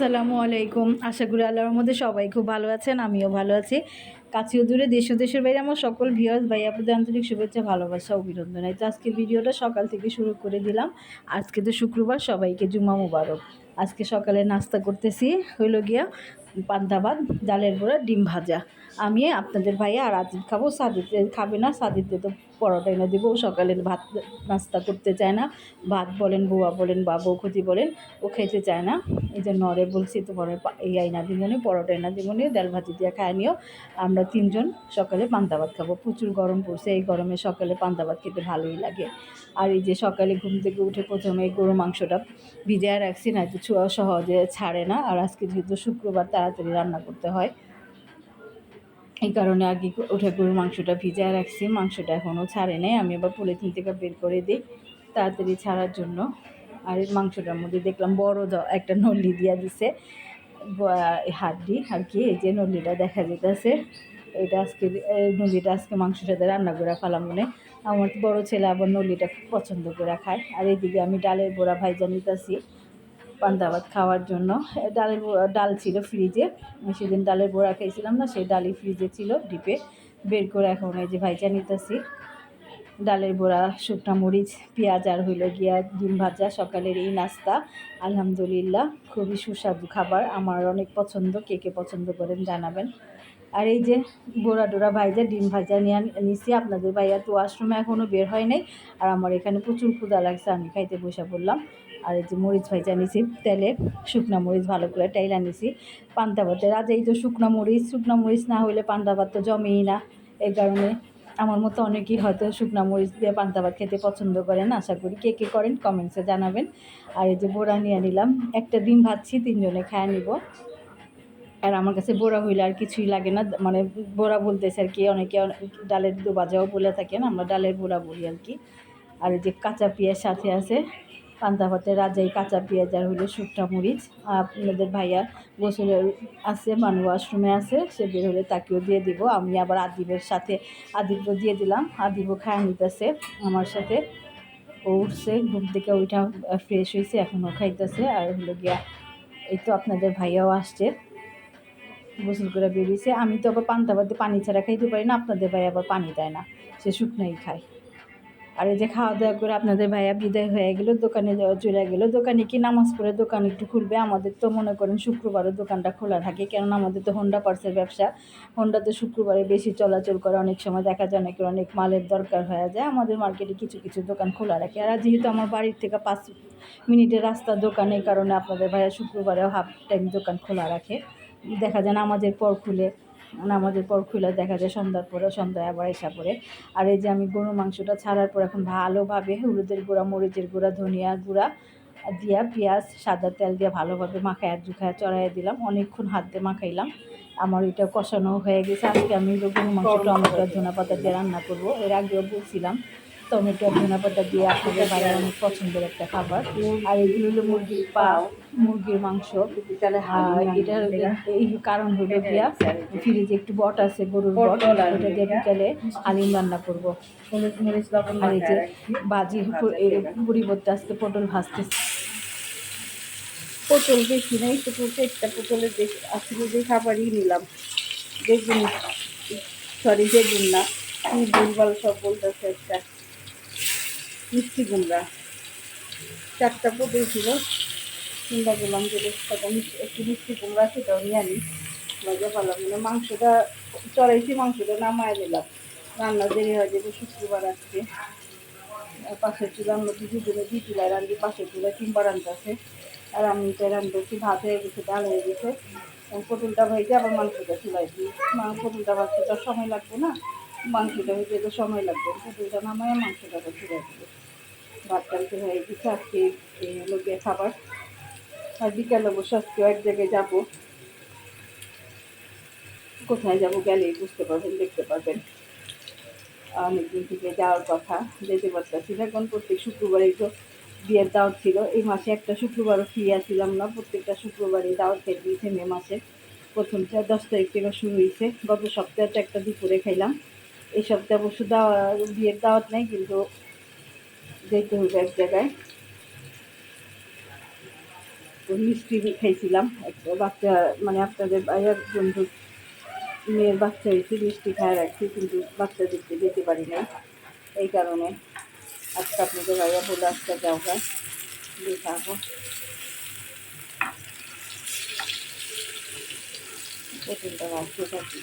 আসসালামু আলাইকুম। আশা করি আল্লাহর মধ্যে সবাই খুব ভালো আছেন, আমিও ভালো আছি। কাছেও দূরে দেশ দেশের বাইরে আমার সকল ভিউয়ার্স ভাই আপনাদের আন্তরিক শুভেচ্ছা, ভালোবাসা, অভিনন্দন। এই তো আজকে ভিডিওটা সকাল থেকে শুরু করে দিলাম। আজকে তো শুক্রবার, সবাইকে জুমা মুবারক। আজকে সকালে নাস্তা করতেছি, হইল গিয়া পান্তা ভাত, ডালের বড়া, ডিম ভাজা। আমি, আপনাদের ভাইয়া আর আজিব খাব। সাদিতে খাবে না সাদিতে তো পরোটা এনে দেবো। সকালে ভাত নাস্তা করতে চায় না। ভাত বলেন, বুয়া বলেন বা বৌখতি বলেন, ও খেতে চায় না। এই জন্য নরে বলছি তো পরে এই আইনা দিবনি পরোটা এনা দিবনি ডাল ভাজি দিয়ে খায় নিও। আমরা তিনজন সকালে পান্তা ভাত খাব। প্রচুর গরম পড়ছে। এই গরমে সকালে পান্তা ভাত খেতে ভালোই লাগে। আর এই যে সকালে ঘুম থেকে উঠে প্রথমে গরু মাংসটা ভিজায় রাখছি না ছোঁয়া সহজে ছাড়ে না। আর আজকে যেহেতু শুক্রবার তাড়াতাড়ি রান্না করতে হয়। এই কারণে আগে উঠে গরুর মাংসটা ভিজায় রাখছি। মাংসটা এখনও ছাড়ে নেই। আমি আবার পলিথিন থেকে বের করে দিই তাড়াতাড়ি ছাড়ার জন্য। আর মাংসটার মধ্যে দেখলাম বড় একটা নল্লি দিয়া দিছে। হাড্ডি আর কি, এই যে নল্লিটা দেখা যেতেছে এটা আজকে এই নল্লিটা আজকে মাংসের সাথে রান্না করে ফেলাম মনে। আমার বড় ছেলে আবার নল্লিটা খুব পছন্দ করে খায়। আর এইদিকে আমি ডালের বড়া ভাইজা নিতেছি। পান্তা ভাত খাওয়ার জন্য। ডালের ডাল ছিল ফ্রিজে। সেদিন ডালের বোড়া খেয়েছিলাম না, সেই ডালই ফ্রিজে ছিল ডিপে। বের করে এখন এই যে ভাইজা নিতেছি। ডালের বোড়া, শুকনা মরিচ, পেঁয়াজ আর হইল গিয়া ডিম ভাজা, সকালের এই নাস্তা। আলহামদুলিল্লাহ, খুবই সুস্বাদু খাবার। আমার অনেক পছন্দ, কে কে পছন্দ করেন জানাবেন। আর এই যে বোড়া ডোরা ভাইজা ডিম ভাজা নিয়ে নিছি, আপনাদের ভাইয়া তো ওয়াশরুমে এখনও বের হয় নাই। আর আমার এখানে প্রচুর ক্ষুদা লাগছে, আমি খাইতে বসে পড়লাম। আর এই যে মরিচ ভাইজা নিছি তেলে শুকনা মরিচ ভালো করে টাইলা নিছি পান্তা ভাতের আজ এই তো শুকনা মরিচ শুকনা মরিচ না হলে পান্তা ভাত তো জমেই না। এই কারণে আমার মতো অনেকেই হয়তো শুকনা মরিচ দিয়ে পান্তা ভাত খেতে পছন্দ করেন। আশা করি কে কে করেন কমেন্টসে জানাবেন। আর এই যে বোড়া নিয়ে নিলাম, একটা ডিম ভাজছি, তিনজনে খায় নিব। আর আমার কাছে বোড়া হইলে আর কিছুই লাগে না। মানে বোড়া বলতেছে আর কি, অনেকে ডালের দোবাজাও বলে থাকেন, আমরা ডালের বোরা বলি আর কি। আর যে কাঁচা পেঁয়াজ সাথে আছে, পান্তা ভাতের রাজাই কাঁচা পেঁয়াজ আর হইল শুকনা মরিচ। আপনাদের ভাইয়া গোসলে আছে মানে ওয়াশরুমে আছে, সে বের হলে তাকেও দিয়ে দিব। আমি আবার আদিবের সাথে আদিবও দিয়ে দিলাম। আদিবও খায় নিতেছে আমার সাথে। ও উঠছে, ঘুম থেকে ওইটা ফ্রেশ হয়েছে এখনও খাইতেছে। আর হলো গিয়া, এই তো আপনাদের ভাইয়াও আসছে। গোসল করে বেরিয়েছে। আমি তো আবার পান্তা ভাতে পানি ছাড়া খাইতে পারি না, আপনাদের ভাই আবার পানি দেয় না, সে শুকনাই খায়। আর এই যে খাওয়া দাওয়া করে আপনাদের ভাইয়া বিদায় হয়ে গেল, দোকানে চলে গেল। দোকানে কি নামাজ পড়ে দোকান একটু খুলবে? আমাদের তো মনে করেন শুক্রবারও দোকানটা খোলা থাকে, কেননা আমাদের তো হোন্ডা পার্সের ব্যবসা। হোন্ডাতে শুক্রবারে বেশি চলাচল করে, অনেক সময় দেখা যায় অনেকের অনেক মালের দরকার হয়ে যায়। আমাদের মার্কেটে কিছু কিছু দোকান খোলা রাখে। আর যেহেতু আমার বাড়ির থেকে পাঁচ মিনিটের রাস্তা দোকানের কারণে আপনাদের ভাইয়া শুক্রবারেও হাফ টাইম দোকান খোলা রাখে। দেখা যায় নামাজের পর খুলে নামাজের পর খুলে দেখা যায় সন্ধ্যার পরে সন্ধ্যায় আবার এসা পরে। আর এই যে আমি গরু মাংসটা ছাড়ার পর এখন ভালোভাবে হলুদের গুঁড়া মরিচের গুঁড়া ধনিয়া গুঁড়া দিয়া পেঁয়াজ সাদা তেল দিয়ে ভালোভাবে মাখায় আর জুখায় চড়াইয়া দিলাম। অনেকক্ষণ হাত দিয়ে মাখাইলাম। আমার এটা কষানো হয়ে গেছে। আজকে আমি গরু মাংস টমেটো ধনা পাতা দিয়ে রান্না করব। এর আগেও বলছিলাম টমেটো ধনা পাতা দিয়ে আপনাদের বাইরে অনেক পছন্দের একটা খাবার। আর এগুলো হলো মুরগির পাও মুরগির মাংস। আর এটার এই কারণ হলো গিয়া ফ্রিজে একটু বট আছে গরুর বট ওটা দিয়ে বিকালে হালিম রান্না করব। আর এই যে মাখায় বাজি এর পরিবর্তে আজকে পটল ভাজতেছি। পটল বেশি নেই তো একটা পটলের বেশি আসলে যে খাবারই নিলাম। বেগুন সরি বেগুন না কি ভুলভাল সব বলতেছে একটা। মিষ্টি কুমড়া। চারটা পটল ছিল। চিন্তা করলাম যে একটু মিষ্টি কুমড়া সেটাও নিয়ে আনি। মজা পেলাম। মানে মাংসটা চড়াইছি, মাংসটা নামায় দিলাম রান্না দেরি হয়ে যাবে শুক্রবার আর পাশের চুলা আমরা দুজনে দুই চুলায় রান্ধি পাশের চুলায় তিনবার রান্তাছে আর আমি এটা রান্ধতেছি ভাত হয়ে গেছে, ডাল হয়ে গেছে। পটলটা ভেজে, আবার মাংসটা চুলাই দিই। পটলটা ভাজতে তো সময় লাগবে না। মাংসটা ভেজে তো সময় লাগবে। পটলটা নামায়, মাংসটা চুলাই দেবো ভাত টালতে হয়ে গেছে আজকে হলো গিয়ে খাবার। আর বিকালে অবশ্য আজকে এক জায়গায় যাব। কোথায় যাব গেলেই বুঝতে পারবেন, দেখতে পারবেন। অনেকদিন থেকে যাওয়ার কথা, যেতে পারতেছি না। এখন প্রত্যেক শুক্রবারে তো বিয়ের দাওয়াত ছিল। এই মাসে একটা শুক্রবারও ফ্রি আসছিলাম না। প্রত্যেকটা শুক্রবারে দাওয়াত খেয়ে দিয়েছে মে মাসে। প্রথম প্রথমটা দশ তারিখ থেকে শুরু হয়েছে। গত সপ্তাহে তো একটা দুপুরে খাইলাম। এই সপ্তাহে অবশ্য দাওয়া বিয়ের দাওয়াত নেই, কিন্তু যেতে হবে এক জায়গায়। মিষ্টি খাইছিলাম। একটা বাচ্চা মানে আপনাদের বাইরের বন্ধু মেয়ের বাচ্চা হয়েছে, মিষ্টি খায় রাখছি, কিন্তু বাচ্চাদেরকে যেতে পারি নাই। এই কারণে আজকে আপনাদের ভাইয়া বলে আজকে যাও গা দেখাবো পটলটা রাখতে থাকি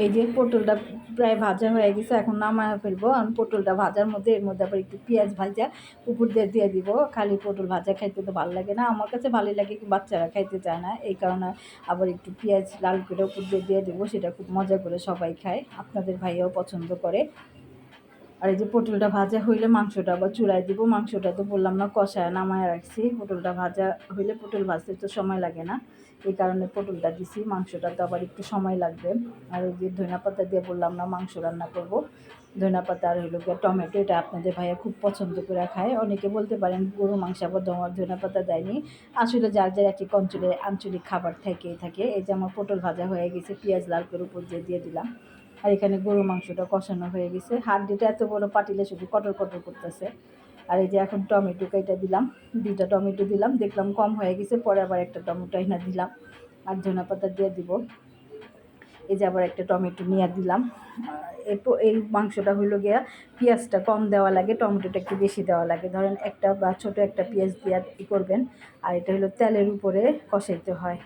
এই যে পটলটা প্রায় ভাজা হয়ে গেছে, এখন নামায় ফেলব। আমি পটলটা ভাজার মধ্যে, এর মধ্যে আবার একটু পেঁয়াজ ভাজা উপর দিয়ে দিয়ে দিব। খালি পটল ভাজা খাইতে তো ভালো লাগে না। আমার কাছে ভালো লাগে কি বাচ্চারা খাইতে চায় না। এই কারণে আবার একটু পেঁয়াজ লাল করে উপর দিয়ে দিয়ে দেবো, সেটা খুব মজা করে সবাই খায়। আপনাদের ভাইয়াও পছন্দ করে। আর এই যে পটলটা ভাজা হইলে মাংসটা আবার চুলায় দিব, মাংসটা তো বললাম না, কষায় নামায় রাখছি। পটলটা ভাজা হইলে পটল ভাজতে তো সময় লাগে না। এই কারণে পটলটা দিছি, মাংসটা তো আবার একটু সময় লাগবে। আর ওই যে ধনিয়া পাতা দিয়ে বললাম না, মাংস রান্না করব। ধনিয়া পাতা আর হইল গিয়ে টমেটো, এটা আপনাদের ভাইয়া খুব পছন্দ করে খায়। অনেকে বলতে পারেন গরু মাংস আবার ধনিয়া পাতা দেয়নি। আসলে যার যার একটি অঞ্চলে আঞ্চলিক খাবার থেকেই থাকে। এই যে আমার পটল ভাজা হয়ে গেছে, পেঁয়াজ, লাল করে উপর দিয়ে দিয়ে দিলাম। আর এখানে গরু মাংসটা কষানো হয়ে গেছে। হাড্ডিটা এত বড় পাটিলে শুধু কটর কটর করতেছে। আর এই যে এখন টমেটো কেটে দিলাম, দুইটা টমেটো দিলাম, দেখলাম কম হয়ে গেছে, পরে আবার একটা টমেটো এনে দিলাম আর ধনে পাতা দিয়ে দিব। এই যে আবার একটা টমেটো নিয়ে দিলাম। এরপর এই মাংসটা হইল গিয়া পেঁয়াজটা কম দেওয়া লাগে, টমেটোটা একটু বেশি দেওয়া লাগে। ধরেন একটা বা ছোটো একটা পেঁয়াজ দিয়ে করবেন, আর এটা হলো তেলের উপরে কষাইতে হয়।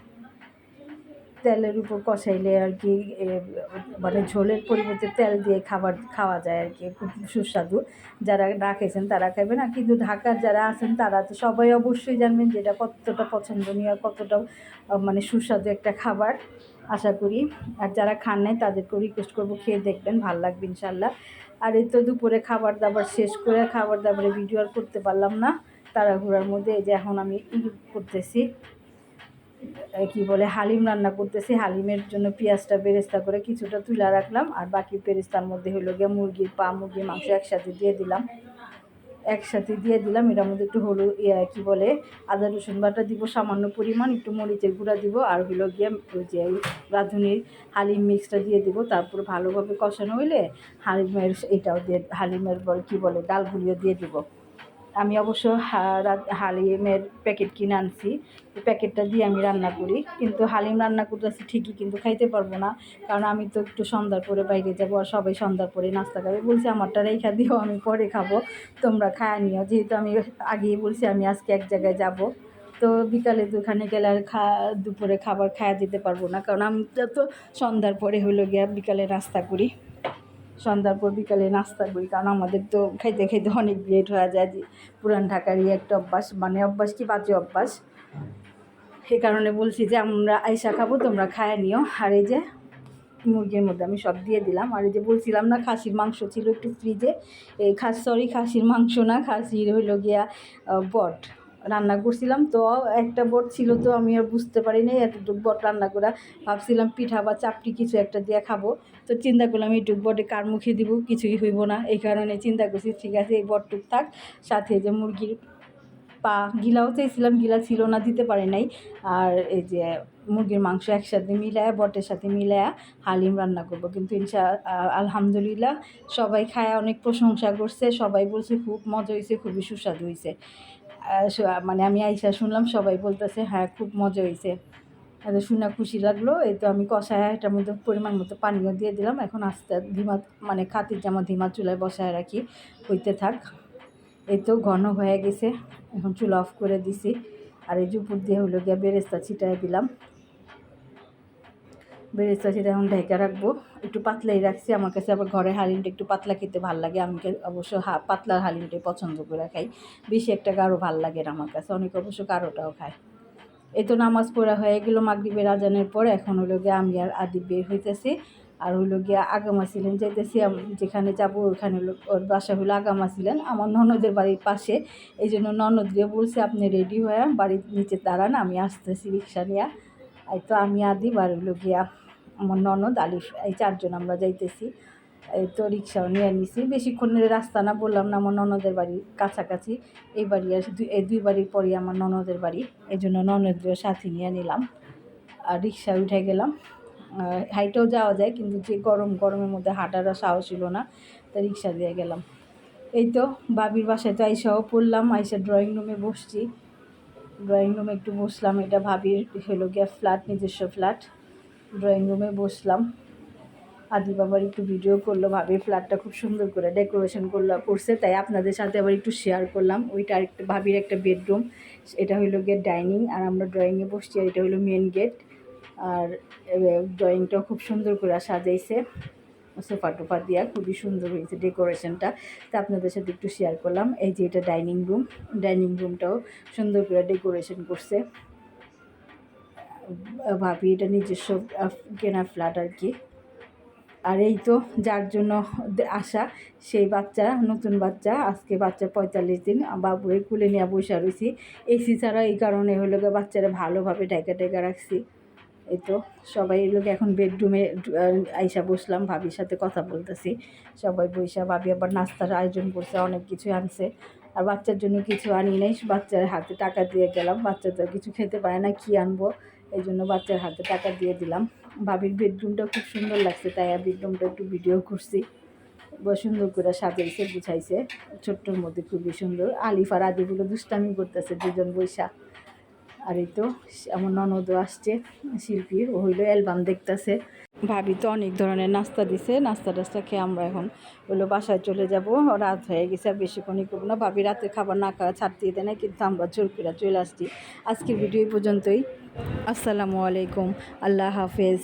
তেলের উপর কষাইলে আর কি মানে ঝোলের পরিবর্তে তেল দিয়ে খাবার খাওয়া যায় আর কি, খুব সুস্বাদু। যারা না খেয়েছেন তারা খাবেন আর কিন্তু ঢাকার যারা আছেন তারা তো সবাই অবশ্যই জানবেন যে এটা কতটা পছন্দনীয়, কতটা মানে সুস্বাদু একটা খাবার। আশা করি। আর যারা খান নাই তাদেরকেও রিকোয়েস্ট করব, খেয়ে দেখবেন, ভালো লাগবে ইনশাল্লাহ আর এই তো দুপুরে খাবার দাবার শেষ করে খাবার দাবারে ভিডিও আর করতে পারলাম না। তাড়াহুড়ার মধ্যে এই যে এখন আমি করতেছি। কি বলে, হালিম রান্না করতেছি। হালিমের জন্য পেঁয়াজটা বেরেস্তা করে কিছুটা তুলে রাখলাম। আর বাকি পেরেস্তার মধ্যে হলো গিয়ে মুরগির পা মুরগির মাংস একসাথে দিয়ে দিলাম। একসাথে দিয়ে দিলাম। এটার মধ্যে একটু হলুদ কী বলে, আদা, রসুন বাটা দিব, সামান্য পরিমাণ, একটু মরিচের গুঁড়া দিব। আর হলো গিয়ে ওই যে রাঁধুনির হালিম মিক্সটা দিয়ে দিব। তারপর ভালোভাবে কষানো হইলে হালিমের, এটাও দিয়ে, হালিমের বল, কী বলে, ডালগুলিও দিয়ে দিব। আমি অবশ্য হালিমের প্যাকেট কিনে আনছি। প্যাকেটটা দিয়ে আমি রান্না করি। কিন্তু হালিম রান্না করতেছি ঠিকই, কিন্তু খাইতে পারব না। কারণ আমি তো একটু সন্ধ্যার পরে বাইরে যাব আর সবাই সন্ধ্যার পরে নাস্তা খাবে। বলছি, আমারটা রেখা দিও, আমি পরে খাব। তোমরা খায় নিও। যেহেতু আমি আগেই বলছি, আমি আজকে এক জায়গায় যাব। তো বিকালে দোকানে গেলে আর খা, দুপুরে খাবার খাওয়া দিতে পারব না। কারণ আমি তো সন্ধ্যার পরে হলো গিয়া বিকালে নাস্তা করি। সন্ধ্যার পর বিকালে নাস্তা করি কারণ আমাদের তো খাইতে খাইতে অনেক লেট হয়ে যায় যে পুরান ঢাকারই একটা অভ্যাস মানে অভ্যাস কি বাজে অভ্যাস? সে কারণে বলছি যে আমরা আইসা খাব, তোমরা খায় নিও। আর এই যে মুরগির মধ্যে আমি সব দিয়ে দিলাম। আর এই যে বলছিলাম না, খাসির মাংস ছিল একটু ফ্রিজে এই খাস সরি খাসির মাংস না, খাসির হইল গিয়া বট। রান্না করছিলাম, তো একটা বট ছিল তো আমি আর বুঝতে পারি পারিনি, এতটুকু বট রান্না করা। ভাবছিলাম পিঠা বা চাপড়ি কিছু একটা দিয়ে খাব, তো চিন্তা করলাম এইটুক বটে কার মুখে দিব, কিছুই হইব না, এই কারণে চিন্তা করছি, ঠিক আছে, এই বটটুক থাক। সাথে যে মুরগির পা, গিলাও চাইছিলাম, গিলা ছিল না, দিতে পারে নাই। আর এই যে মুরগির মাংস একসাথে মিলায়া, বটের সাথে মিলায়া হালিম রান্না করব। কিন্তু ইনশা আলহামদুলিল্লাহ সবাই খায় অনেক প্রশংসা করছে, সবাই বলছে খুব মজা হয়েছে খুবই সুস্বাদু হয়েছে মানে আমি আইসা শুনলাম, সবাই বলতেছে হ্যাঁ খুব মজা হয়েছে এত শুনে খুশি লাগল, এই তো আমি কষায় এটার মধ্যে পরিমাণ মতো পানিও দিয়ে দিলাম। এখন আস্তে ধিমা মানে খাতির জামা ধিমা চুলায় বসায় রাখি, হইতে থাক। এই তো ঘন হয়ে গেছে, এখন চুলা অফ করে দিছি। আর এই যে উপর দিয়ে হলো গিয়ে বেরেস্তা ছিটায় দিলাম। বেরেস্তা সেটা এখন ঢেকে রাখব, একটু পাতলাই রাখছি। আমার কাছে আবার ঘরে হালিমটা একটু পাতলা খেতে ভালো লাগে। আমি অবশ্য পাতলার হালিমটাই পছন্দ করে খাই। বেশি একটা গাঢ় ভালো লাগে না আমার কাছে। অনেক অবশ্য গাঢ়টাও খায়। এই তো নামাজ পড়া হয়ে গেল মাগরিবের আজানের পর। এখন হলো গিয়ে আমি আর আদি বের হইতেছি। আর হইল গিয়া আগামা ছিলেন যাইতেছি যেখানে যাব ওখানে হলো ওর বাসা হলো আগামা ছিলেন। আমার ননদের বাড়ির পাশে। এই জন্য ননদ দিয়ে বলছে, আপনি রেডি হয়ে বাড়ির নিচে দাঁড়ান। আমি আসতেছি রিক্সা নিয়ে। এই তো আমি আদি হইল গিয়া আমার ননদ, আলিফ, এই চারজন আমরা যাইতেছি। এই তো রিক্সাও নিয়ে নিছি। বেশিক্ষণের রাস্তা না বললাম না, আমার ননদের বাড়ি কাছাকাছি। এই বাড়ি আর এই দুই বাড়ির পরই আমার ননদের বাড়ি। এই জন্য ননদের সাথে নিয়ে নিলাম। আর রিক্সায় উঠে গেলাম। হাইটেও যাওয়া যায়, কিন্তু যে গরম, গরমের মধ্যে হাঁটার সাহস ছিল না তো রিক্সা দিয়ে গেলাম। এই তো বাবির বাসায় তো আইসাও পড়লাম, আইসা ড্রয়িং রুমে বসছি। ড্রয়িং রুমে একটু বসলাম, এটা ভাবির হলো গিয়া ফ্ল্যাট, নিজস্ব ফ্ল্যাট। ড্রয়িং রুমে বসলাম। আদি বাবার একটু ভিডিও করল ভাবির ফ্ল্যাটটা খুব সুন্দর করে ডেকোরেশন করল, করছে, তাই আপনাদের সাথে আবার একটু শেয়ার করলাম। ওইটা আরেকটা ভাবির একটা বেডরুম এটা হইল গিয়ে ডাইনিং আর আমরা ড্রয়িংয়ে বসছি, আর এটা হলো মেন গেট আর ড্রয়িংটাও খুব সুন্দর করে সাজাইছে। সোফা টোফা দেওয়া খুবই সুন্দর হয়েছে ডেকোরেশনটা। তা আপনাদের সাথে একটু শেয়ার করলাম। এই যে এটা ডাইনিং রুম ডাইনিং রুমটাও সুন্দর করে ডেকোরেশন করছে। ভাবি, এটা নিজস্ব কেনা ফ্ল্যাট আর কি। আর এই তো যার জন্য আসা, সেই বাচ্চা, নতুন বাচ্চা, আজকে বাচ্চা পঁয়তাল্লিশ দিন বাবুরে কুলে নিয়ে বসে রয়েছি। এসি ছাড়া এই কারণে হলো বাচ্চারা ভালোভাবে ঢাকা টেকা রাখছি। এই তো, সবাই লোক এখন বেডরুমে আইসা বসলাম, ভাবির সাথে কথা বলতেছি। সবাই বইসা, ভাবি আবার নাস্তার আয়োজন করছে, অনেক কিছু আনছে। আর বাচ্চার জন্য কিছু আনি নাই, বাচ্চার হাতে টাকা দিয়ে গেলাম। বাচ্চা তো কিছু খেতে পারে না, কি আনব? এই জন্য বাচ্চার হাতে টাকা দিয়ে দিলাম। ভাবির বেডরুমটা খুব সুন্দর লাগছে, তাই আর বেডরুমটা একটু ভিডিও করছি। বেশ সুন্দর করে সাজাইছে, গুছাইছে। ছোট্টর মধ্যে খুবই সুন্দর। আলিফ আর আদিগুলো দুষ্টামি করতেছে দুজন বৈশা আর এই তো আমার ননদও আসছে শিল্পী, ও হইল অ্যালবাম দেখতেছে। ভাবি তো অনেক ধরনের নাস্তা দিছে, নাস্তা টাস্তা খেয়ে আমরা এখন হইল বাসায় চলে যাব। রাত হয়ে গেছে, আর বেশিক্ষণই করব না। ভাবি রাতে খাবার না খাওয়া ছাড়তে দেয় না কিন্তু আমরা চোরকিরা করে চলে আসছি। আজকের ভিডিও পর্যন্তই। আসসালামু আলাইকুম। আল্লাহ হাফেজ।